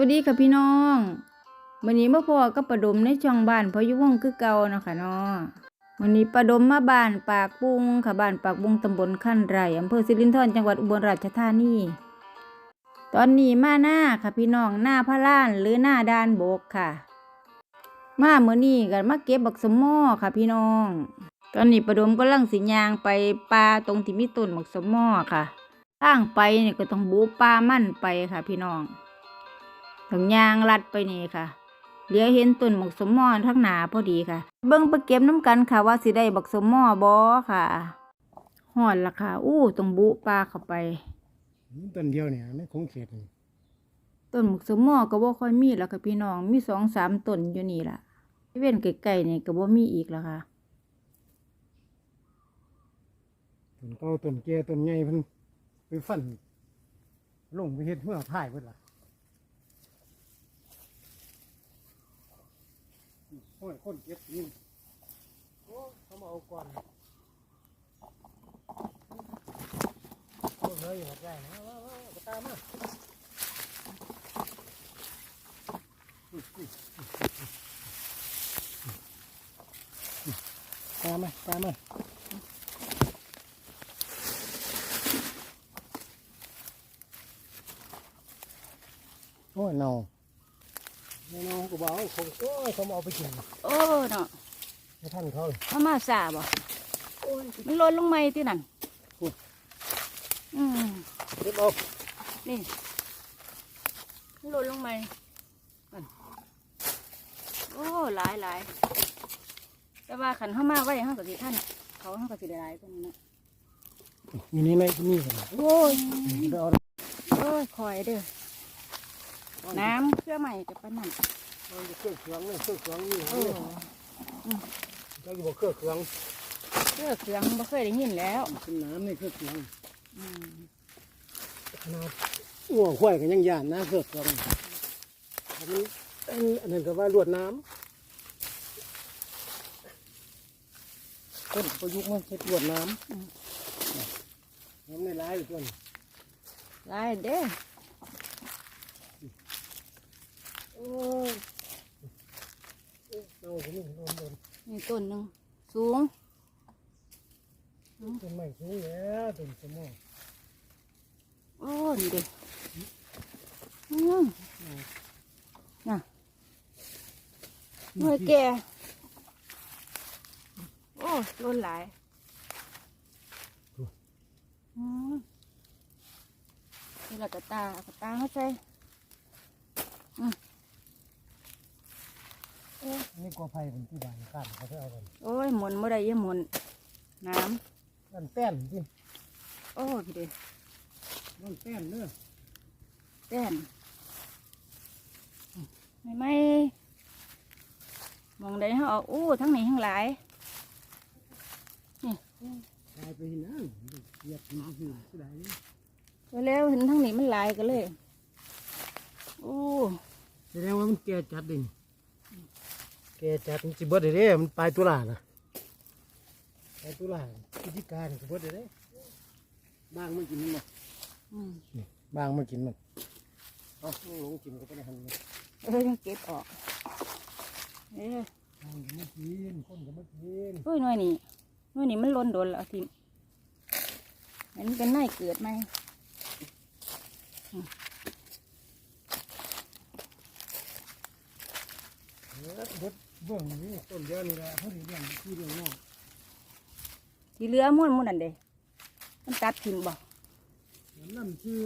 วัสดีค่ะพี่น้องวันนี้มาพ่อกับประดมในช่องบ้านพอยู่วงคือเก่าเนาะค่ะเนาะวันนี้ประดมมาบ้านปากปุงค่ะบ้านปากปุงตำบลขั้นไร่อำเภอสิรินธรจังหวัดอุบลราชธานีตอนนี้มาหน้าค่ะพี่น้องหน้าพระล้านหรือหน้าดานโบกค่ะ มาเมื่อนี้กันมาเก็บบักสมอค่ะพี่น้อง ตอนนี้ประดมก็ลังสิยางไปปลาตรงที่มีต้นบักสมอค่ะทางไปเนี่ยก็ต้องบูปลามั่นไปค่ะพี่น้อง ต้องยางลัดไปนี่ค่ะ เหลียวเห็นต้นบักสมหมอทั้งหนาพอดีค่ะ เบิ่งไปเก็บน้ำกันค่ะว่าสิได้บักสมหมอบอค่ะหอดละค่ะ อู้ต้องบุปลาเข้าไป ต้นเดียวเนี่ยในคงเขตนี่ต้นบักสมหมอก็บ่ค่อยมีแล้วค่ะพี่น้องมีสองสามต้นอยู่นี่ล่ะเว้นไกลๆนี่ก็บ่มีอีกแล้วค่ะต้นเก่าต้นแก่ต้นใหญ่เพิ่นไปฟันลงไปเฮ็ดเมื่อถ่ายเพิ่นล่ะ โอ้ยคนเก็บนี่โอ้เขามาเอาก่อนโอ้เลยอยู่หัดใหญ่นะว้าวว้าวตามมาตามมาตามมาโอ้ยเน่าเน่าก็บอกเขาโอ้ยเขามาเอาไปกินโอ้เนาะไม่ทันเขาเลยมามาซาบ่มันหล่นลงมาที่นั่นอุ๊ยอืมเก็บเอานี่มันหล่นลงมานั่นโอ้หลายหลายแต่ว่าขันเข้ามาไว้ห้างกับสิท่านเขาห้างกับสิได้หลายกว่านี้นะอยู่นี่ไหนก็มีกันโอ้ยเดี๋ยวเอาโอ้ยคอยเด้อ น้ำเพื่อใหม่กับปานนั่นเอาเครื่องเครื่องเนี่ยเครื่องเครื่องนี่โอ้เจ้าอยู่บอกเครื่องเครื่องเครื่องเครื่องบ่เคยได้ยินแล้วเป็นน้ำในเครื่องเครื่องอืมขนาดอ้วห้วยกันยังยานนะเครื่องเครื่องอันนี้อันอันนั้นก็ว่าลวดน้ำต้นประยุกต์มันเช็ดลวดน้ำน้ำในร้ายอยู่ต้นหลายเด้อ โอ้ยเนี่ต้นหนึ่งสูงต้นไม้สูงแล้วต้นสมองโอ้นี่เด้ออืมน่ะหน่วยแกโอ้ล้นหลายอืมนี่เราจะตาเอากระตาเข้าใจ นี่กอไผ่เป็นที่บ้านข้านเขาไปเอากันโอ้ยหมุนเมื่อไรยังหมุนน้นั่นแป้นที่ำโอ้พี่เด้นั่นแป้นเนื้อแต้นไม่ไม่มองได้เขาเอาอู้ทั้งนี้ทั้งหลายกลายไปเห็นนั่นเหยียบที่ที่ที่ไหนแล้วเห็นทั้งนี้มันหลายกันเลยโอ้แสดงว่ามันแก่จัดดิแก่จัดมันจิเบิดเด้มันปลายตุลาน่ะปลายตุลาพฤศจิกาเนี่ยสิเบิดเด้บางมันกินมันบ่อืมบางมันกินมันเอาลงกินก็ไปได้หันเลยเออยังเก็บออกเอ้ยบางก็ไม่กินคนก็ไม่กินเฮ้ยหน่วยนี้หน่วยนี้มันล้นโดนแล้วเอาทีมอันนี้เป็นไม้เกิดไหมเออเบิด เบื้องนี้ต้นเดียวนี่แหละเขาถึงเรื่องที่เรื่องนอกที่เหลือม้วนม้วนนั่นเด้มันตัดทิ้งบ่นั่นคือ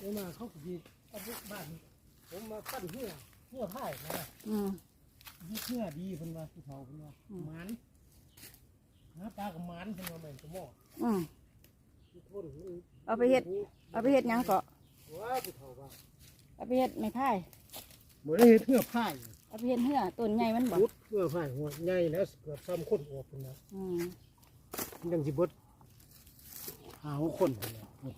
เวลาเขาก็ดีเอาพวกบ้านผมมาปั้นเหื่อเหื่อพ่ายนะอืมเหื่อดีเป็นว่าผู้เฒ่าเป็นว่าอืมหมันหาปลากับหมันเป็นว่าแม่นกระหม้ออืมที่ทนมันเอาไปเฮ็ดเอาไปเฮ็ดหยังเกาะว้าผู้เฒ่าว่าเอาไปเฮ็ดไม่พ่ายบ่ได้เฮ็ดเหื่อพ่าย เอาไปเฮ็ดเหือต้นใหญ่มันบ่รุดเหื่อพ่ายหัวใหญ่แล้วเกือบซ้ำคนออกเป็นว่าอืมมันยังสิเบิดหาหัวคนเป็นว่านี่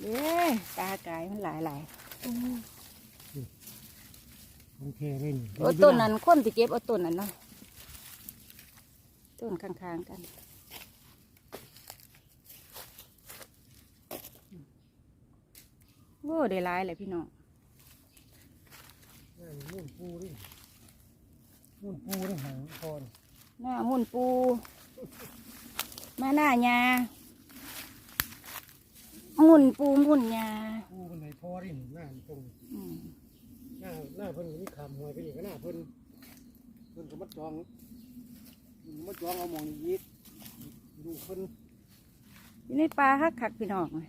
เด้ตากายมันหลายหลายมันเทเลยนี่โอ้ต้นนั้นคนที่เก็บเอาต้นนั้นเนาะต้นข้างๆกัน อ้ได้หลายเลยพี่น้องนั่นมุ่นปูดิมุ่นปูนี่หางคอนหน้ามุ่นปู มาหน้ายามุ่นปูมุ่นยาปูมันไหนพอดิหน้าตรงอืมหน้าหน้าเพิ่นก็มีคำหวยไปอีกก็หน้าเพิ่นเพิ่นก็มาจองเพิ่นก็มาจองเอาหมองนี้ยิดดูเพิ่นอยู่ในปลาคักคักๆพี่น้องเลย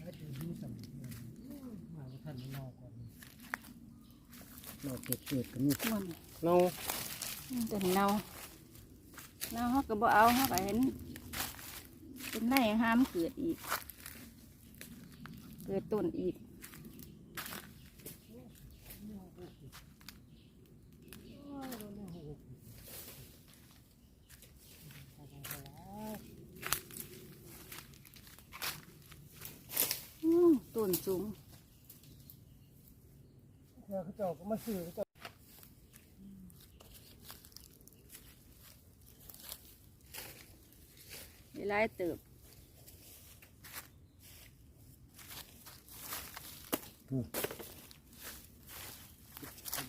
ให้ดูดูสั่งมาว่าท่านนอกก่อน นอกเก็บเก็บกันนี่ม่วนเนาอืมตัวนี้เนาเนาเขาก็บ่เอาเขาก็เห็นเป็นไรห้ามเกิดอีก เกิดต้นอีกอืมต้นสูง เพื่อเขาเจ้าก็มาซื้อเขาเจ้าได้หลายเติบ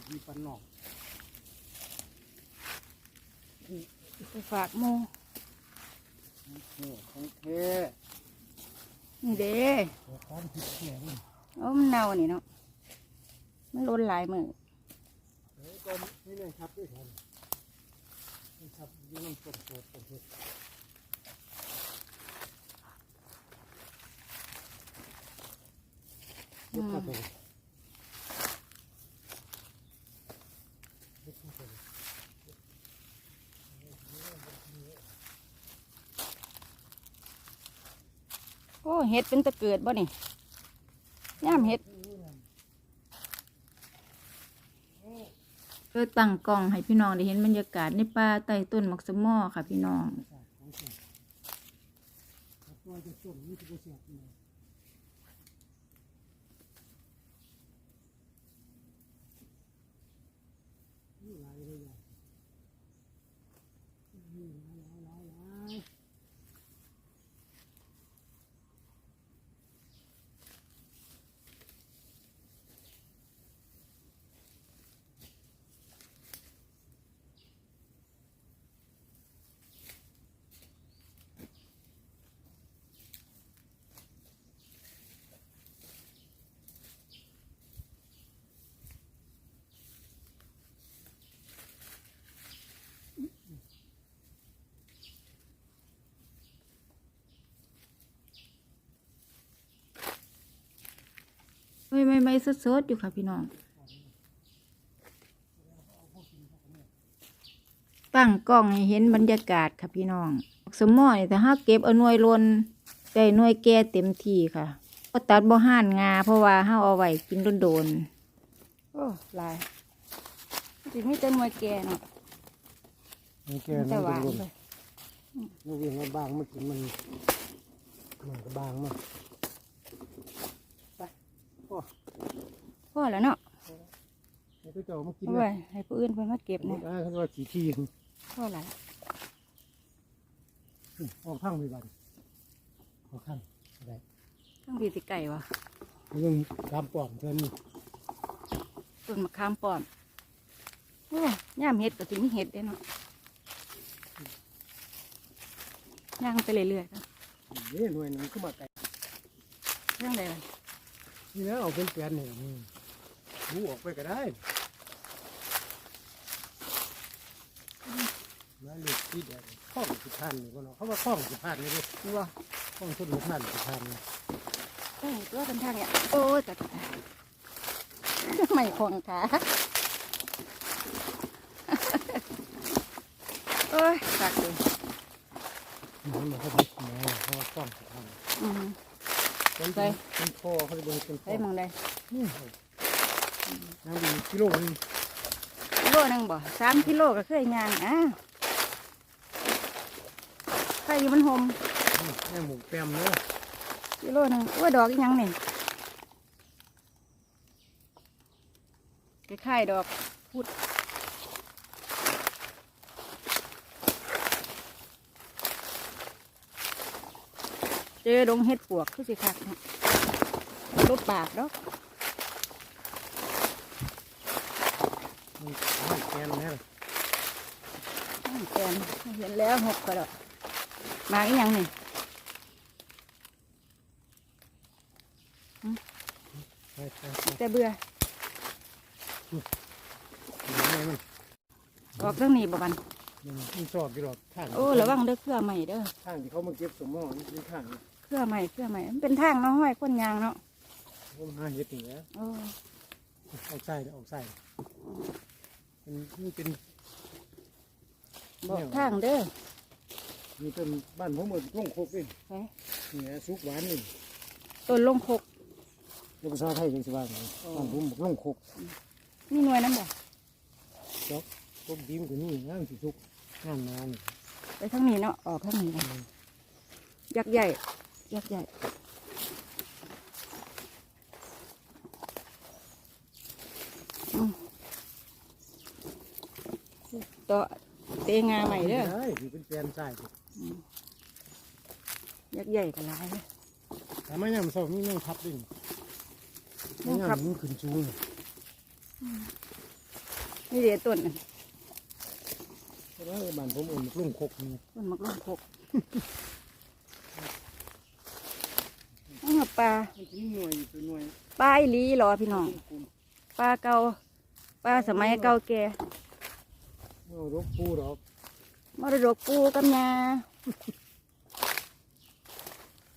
มีปันนอกไปฝากหมูโอ้ของเท่นี่เด้ของผิดเสียงโอ้มันเน่านี่เนาะ มันล้นหลายมือก็นี่เลยครับด้วยกันนี่ครับยืนน้ำต้นโสดสดยกข้าไปเลยยกข้าไปเลยโอ้เห็ดเป็นตะเกิดบ่นี่ย่ามเห็ด เลยตั้งกล้องให้พี่น้องได้เห็นบรรยากาศในป่าใต้ต้นมักสมอค่ะพี่น้ององเสียตัวจะจมนี่จะเสียบเลยนี่หลายเลยอะนี่หลายหลายหลายหลาย ไม่ไม่ไม่สดๆอยู่ค่ะพี่น้องตั้งกล้องให้เห็นบรรยากาศค่ะพี่น้องสมอนี่แต่ห้าเก็บเอาหน่วยลนได้หน่วยแก่เต็มที่ค่ะก็ตัดบ่ห่านงา เพราะว่าห้าเอาไว้กินโดนๆโอ้ลายสิมีแต่หน่วยแก่เนาะนี่แกมันนั่จะนหวานนลมเลยลูกเองมันบางมันกินมันมันก็บางมาก พอแล้วเนาะให้ตัวเจ้ามากินเอานะไว้ให้ผู้อื่นเพิ่นมาเก็บนี่เนี่ยอ่าเขาว่าขี่ทีพอแล้วออกข้างไปบ้านออกข้างอะไรต้องดีสิไก่วะเรื่องตามปอมเท่านี้ต้นมะขามป้อมโอ้ย่ามเห็ดก็สิมีเห็ดเด้เนาะย่างไปเรื่อยๆครับเด้หน่วยหนึงขึ้นมาไกลเรื่องใดล่ะ นี่นะเอาเป็นแปลนเนี่ยนี่รู้ออกไปก็ได้มาเล็กที่แดงข้องสุพรรณนี่ก็เนาะเขาว่าข้องสุพรรณนี่ดิดูว่าข้องสุพรรณสุพรรณนี่โอ้ตัวกันทางเนี่ยโอ้ยจัดไม่คงขาโอ้ยตักเลยมันมันเขาเป็นหมอเขาว่าข้องสุพรรณอืม เป็นไปเป็นพ่อเขาจะเป็นเป็นพ่ได้อมองได้นี่นางดีกิโลนึงกิโลหนึงบ่สามกิโลก็เคยย่างอะใครอยู่มันหมนี่แม่หมูแปมเนาะกิโลหนึงว่าดอกอีหยังนี่คล้ายๆดอกพุด เจอดงเห็ดปวกคือสิคักนะรถปากดอกมันมันแกนแน่เลยอ้าวแกนเห็นแล้วหกกระดอกมาอีกยังนี่ไปไปไปแต่เบื่อมันมันออกเรื่องนี้บ่บันมันมันชอบกี่ดอกข้างโอ้ระวังเด้อเครือใหม่เด้อข้างที่เขามาเก็บสมมตินี่ข้างนี่เค รือใหม่เครือใหม่มันเป็นทางเนาะห้อยคนยางเนาะผมหาเห็ดนี่แหละโอ้ออกไส้ออกไส้มันมันเป็นบอกทางเด้อมีต้นบ้านผมเหมือนล่องโคกเองไปเนี่ยสุกหวานนี่ต้นลงคกเรียกภาษาไทยจังสิว่าไงบ้านผมบอกล่องโคกนี่หน่วยน้ำบ่จ๊อกต้มดีมกว่านี่งามสิสุกงามนานนี่ไปทางนี้เนาะออกทางนี้นะยักษ์ใหญ่ ยักษ์ใหญ่อืมต่อเตงาใหม่เด้อได้ที่เป็นแปลนใส่ยักษ์ใหญ่กันหลายเลยแต่ไม่ยังสอบนี่ยังทับด้วยนี่ยัยังงทับมันขึ้นสูงนี่นี่เดี๋ยวต้นน่ะเพราะว่าบ้านผมเอื่นล่องโคกนี่ต้นมักลงคกนี่น ปลามันจะมีหน่วยอยู่ตัวหน่วยปลาอีหลีเหรอพี่น้องปลาเก่าปลาสมัยเก่าแก่เอารกปูดอกมรดกปูกับยา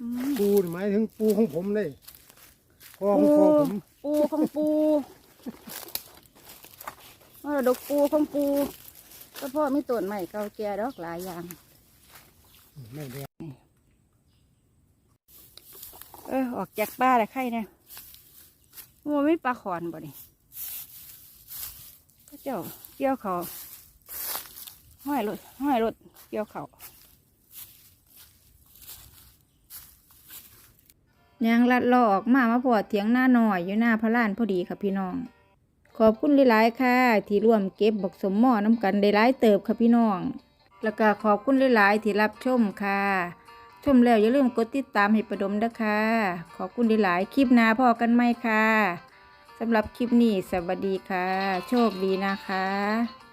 อืมปูนี่หมายถึงปูของผมเลยพ่อของพ่อผมปูของปูมรดกปูของปูก็พ่อมีต้นใหม่เก่าแก่ดอกหลายอย่างไม่แดง เออกจากป้าแล้วใครเนี่ยมัวไม่ปลาขอนบ่นี่พระเจ้าเกี่ยวเขาห้อยรถห้อยรถเกี่ยวเขายางลัดลอออกมามาพอดเถียงหน้าหน่อยอยู่หน้าพระลานพอดีค่ะพี่น้อง ขอบคุณหลายๆค่ะ ที่ร่วมเก็บบักสมหม้อน้ำกันได้หลายเติบค่ะพี่น้อง แล้วก็ขอบคุณหลายๆที่รับชมค่ะ ชมแล้วอย่าลืมกดติดตามให้ประดมนะคะขอบคุณหลายคลิปหน้าพอกันไหมค่ะสำหรับคลิปนี้สวัสดีค่ะ โชคดีนะคะ